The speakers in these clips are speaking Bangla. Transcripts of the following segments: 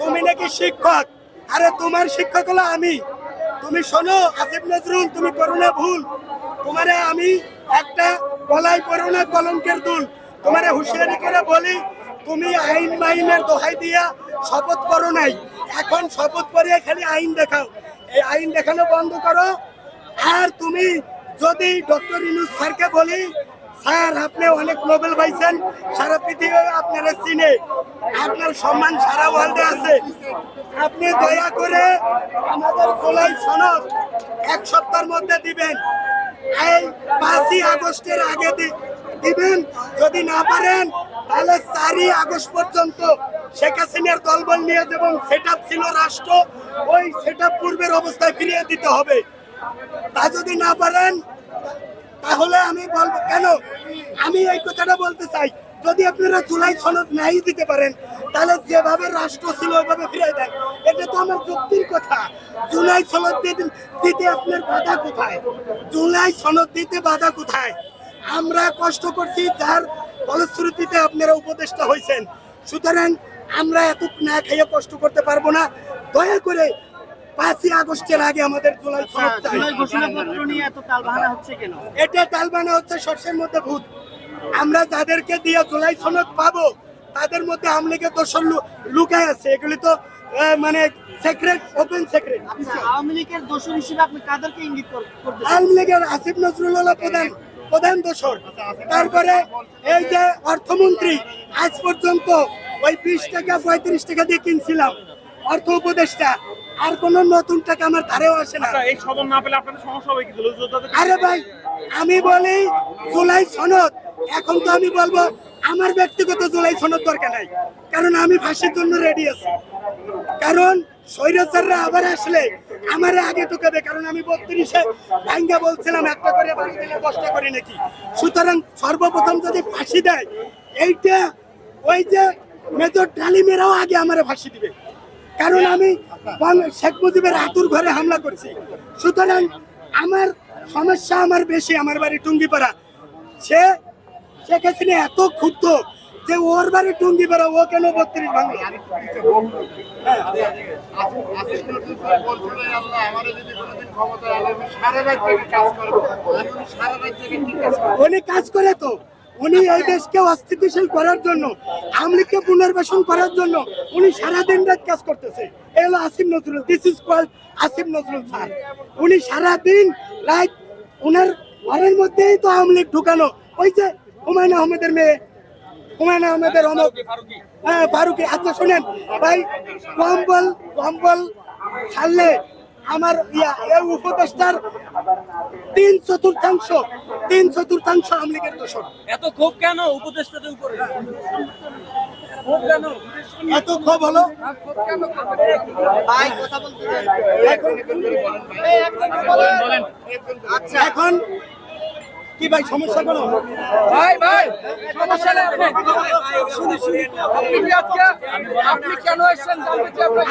তুমি নাকি শিক্ষক? আরে তোমার শিক্ষক হলো আমি। তুমি শোনো, আসিফ নজরুল, তুমি করো না ভুল। তোমারে আমি একটা গলায় পড়ো না কলঙ্কের দুল। তোমারে হুঁশিয়ারি করে বলি, তুমি আইন মাইনের দোহাই দিয়া শপথ করো নাই। এখন শপথ করিয়ে খালি আইন দেখাও। এই আইন দেখানো বন্ধ করো। আর তুমি যদি ডক্টর ইনুস স্যারকে বলি স্যার, আপনি অনেক নোবেল পাইছেন। সারা পৃথিবী আপনারা চিনে। আপনার সম্মান সারা ওয়ার্ল্ডে আছে। আপনি দয়া করে আমাদের জুলাই সনদ এক সপ্তাহের মধ্যে দিবেন। এই পাঁচই আগস্টের আগে দিবেন। যদি না পারেন, তাহলে চারই আগস্ট পর্যন্ত শেখ হাসিনার দলবল নিয়ে এবং সেট ছিল রাষ্ট্র, ওই সেট পূর্বের অবস্থায় ফিরিয়ে দিতে হবে। তা যদি না পারেন তাহলে আমি বলব, কেন? আমি এই কথাটা বলতে চাই, যদি আপনারা জুলাই সনদ নাই দিতে পারেন, তাহলে যেভাবে রাষ্ট্র ছিল ওইভাবে ফিরে দেন। এটা তো আমার যুক্তির কথা। জুলাই সনদ দিতে আপনার বাধা কোথায়? জুলাই সনদ দিতে বাধা কোথায়? আমরা কষ্ট করছি, যার ফলশ্রুতিতে আপনারা উপদেষ্টা হয়েছেন। সুতরাং আমরা এত না খাইয়ে কষ্ট করতে পারব না। দয়া করে পাঁচই আগস্টের আগে আমাদের জুলাই কেন? এটা তালবানা হচ্ছে সর্ষের মধ্যে ভূত। আমরা যাদেরকে দিয়ে জুলাই সনদ পাবো তাদের মধ্যে আমলিকে দোষর লুকায় আছে। এগুলি তো মানে সিক্রেট ওপেন সিক্রেট আচ্ছা আওয়ামী লীগের দোষর হিসেবে আপনি কাদেরকে ইঙ্গিত করতেছেন আওয়ামী লীগের আসিফ নজরুল প্রধান প্রধান দোষর। তারপরে এই যে অর্থমন্ত্রী আজ পর্যন্ত ওই বিশ টাকা পঁয়ত্রিশ টাকা দিয়ে কিনছিলাম। অর্থ উপদেষ্টা আর কোন নতুন টাকা আমার ধারেও আসে না। আচ্ছা এই সদন না পেলে আপনাদের সমস্যা হবে কি? আরে ভাই আমি বলি জুলাই সনদ। এখন তো আমি বলব আমার ব্যক্তিগত জুলাই সনদ দরকার নাই। কারণ আমি ফাঁসির জন্য রেডি আছি। কারণ স্বৈরাচাররা আবার আসলে আমারে আগে ঢুকাবে কারণ আমি বত্রিশে ভাঙ্গা বলছিলাম একটা করে বাড়ি দিলে দশটা করে নাকি। সুতরাং সর্বপ্রথম যদি ফাঁসি দেয় এইটা ওই যে মেজর ডালিমেরাও আগে আমারে ফাঁসি দিবে। কারণ আমি শেখ মুজিবের আতুর ঘরে হামলা করছি। সুতরাং আমার সমস্যা আমার বেশি, আমার বাড়ি টুঙ্গিপাড়া। সে, শেখ হাসিনা এত ক্ষুব্ধ যে ওর বাড়ি টুঙ্গিপাড়া, ও কেন বত্রিশ ভাঙলো? উনি কাজ করে তো। উনি এই দেশকে অস্থিতিশীল করার জন্য, আমলিগকে পুনর্বাসন করার জন্য উনি সারাদিন রাত কাজ করতেছে। এলো Asim Nazrul this is called Asim Nazrul sir. উনি সারাদিন রাত ওনার ঘরের মধ্যেই তো আওয়ামী লীগ ঢুকানো। ওই যে হুমায়ুন আহমেদের মেয়ে, হুমায়ুন আহমেদের অমক হ্যাঁ ফারুকি আচ্ছা শোনেন, ভাই, কম্বল কম্বল ছাড়লে আমার ইয়া এই উপদেষ্টার তিন চতুর্থাংশ তিন চতুর্থাংশ আওয়ামী লীগের দোষর। এত ক্ষোভ কেন উপদেষ্টাদের উপরে? কেন? এত ক্ষোভ হলো? ভাই কথা বলতে দেন। আচ্ছা এখন কি ভাই, সমস্যা কোনো? ভাই ভাই, সমস্যা শুনি শুনি। আপনি কেন এসেছেন?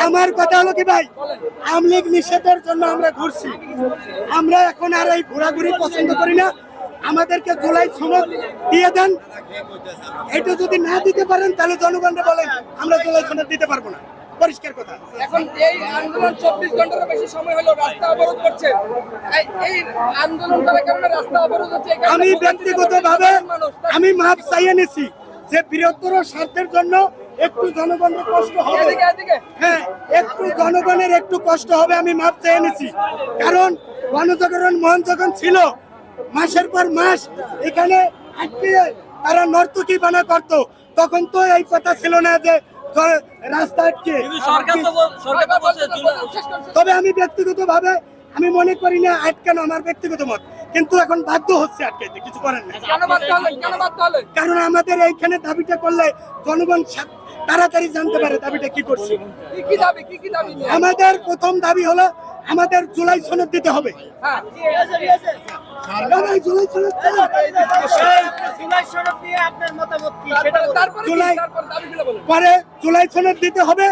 আমার কথা হলো কি ভাই? আওয়ামী লীগ নিষেধের জন্য আমরা ঘুরছি। আমরা এখন আর এই ঘোরাঘুরি পছন্দ করি না। আমাদেরকে জুলাই সনদ দিয়ে দেন। এটা যদি না দিতে পারেন, তাহলে জনগণকে বলেন, আমরা জুলাই সনদ দিতে পারব না। পরিষ্কার কথা। এখন এই আন্দোলন চব্বিশ ঘন্টারও বেশি সময় হলো রাস্তা অবরোধ করছে। এই- আন্দোলন করার কারণে রাস্তা অবরোধ হচ্ছে আমি ভোগান্তি ব্যক্তিগত ভাবে আমি মাপ চাইয়ে নিছি যে বৃহত্তর স্বার্থের জন্য একটু জনগণের কষ্ট হবে। হ্যাঁ একটু জনগণের একটু কষ্ট হবে আমি মাপ চেয়ে নিছি। কারণ গণজাগরণ মহন যখন ছিল মাসের পর মাস এখানে আটকে তারা নর্তকী বানা করতো। তখন তো এই কথা ছিল না যে রাস্তা আটকে। তবে আমি ব্যক্তিগত ভাবে আমি মনে করি না আটকানো আমার ব্যক্তিগত মত। কিন্তু এখন বাধ্য হচ্ছে আটকাইতে কিছু করেন না কেন বাধ্য হলেন কেন বাধ্য হলেন কারণ আমাদের এইখানে দাবিটা করলে জনগণ তাড়াতাড়ি জানতে পারে দাবিটা কি করছে। কি কি দাবি কি কি দাবি? নিয়ে? আমাদের প্রথম দাবি হলো আমাদের জুলাই সনদ দিতে হবে। হ্যাঁ জুলাই সনদ চাই। জুলাই সনদ নিয়ে আপনার মতামত কি? সেটা তারপরে বলুন। তারপরে কি? জুলাই- তারপরে দাবিগুলো বলুন। পরে জুলাই সনদ দিতে হবে।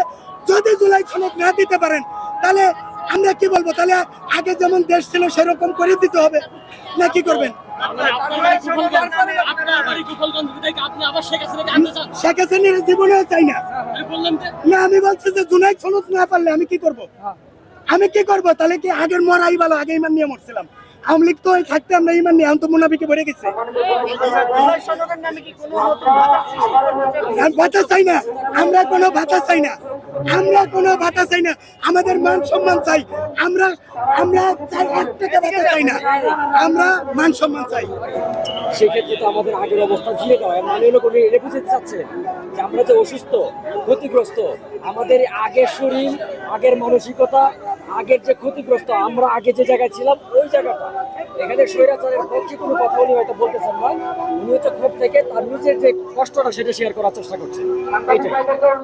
যদি জুলাই সনদ না দিতে পারেন তাহলে আমরা কি বলব? তাহলে আগে যেমন দেশ ছিল সেরকম করে দিতে হবে। না কি করবেন? জুলাই শেখ হাসিনার জীবনেও চাই না। আমি না আমি বলছি যে জুনাইদ সনদ না পারলে আমি কি করব? আমি কি করব? তাহলে কি আগের মরাই ভালো? আগে ইমান নিয়ে মরছিলাম। আওয়ামী লীগ তো থাকতে আমরা ইমান নিয়ে তো মুনাফিকে ভরে গেছে। ভাতা চাই না, আমরা কোনো ভাতা চাই না, আমরা কোনো ভাতা চাই না, আমাদের মান সম্মান চাই, আমরা আমরা চাই এক টাকা ভাতা চাই না, আমরা মান সম্মান চাই। সেক্ষেত্রে তো আমাদের আগের অবস্থান ফিরে যাওয়া মানে হলো কোনো এটা বুঝতে চাচ্ছে যে আমরা যে অসুস্থ, ক্ষতিগ্রস্ত, আমাদের আগের শরীর, আগের মানসিকতা আগের যে ক্ষতিগ্রস্ত, আমরা আগে যে জায়গায় ছিলাম, ওই জায়গাটা। এখানে স্বৈরাচারের পক্ষে কোনো কথা উনি হয়তো বলতেছেন না। উনি হচ্ছে ক্ষোভ থেকে তার নিজের যে কষ্টটা সেটা শেয়ার করার চেষ্টা করছেন। এইটাই।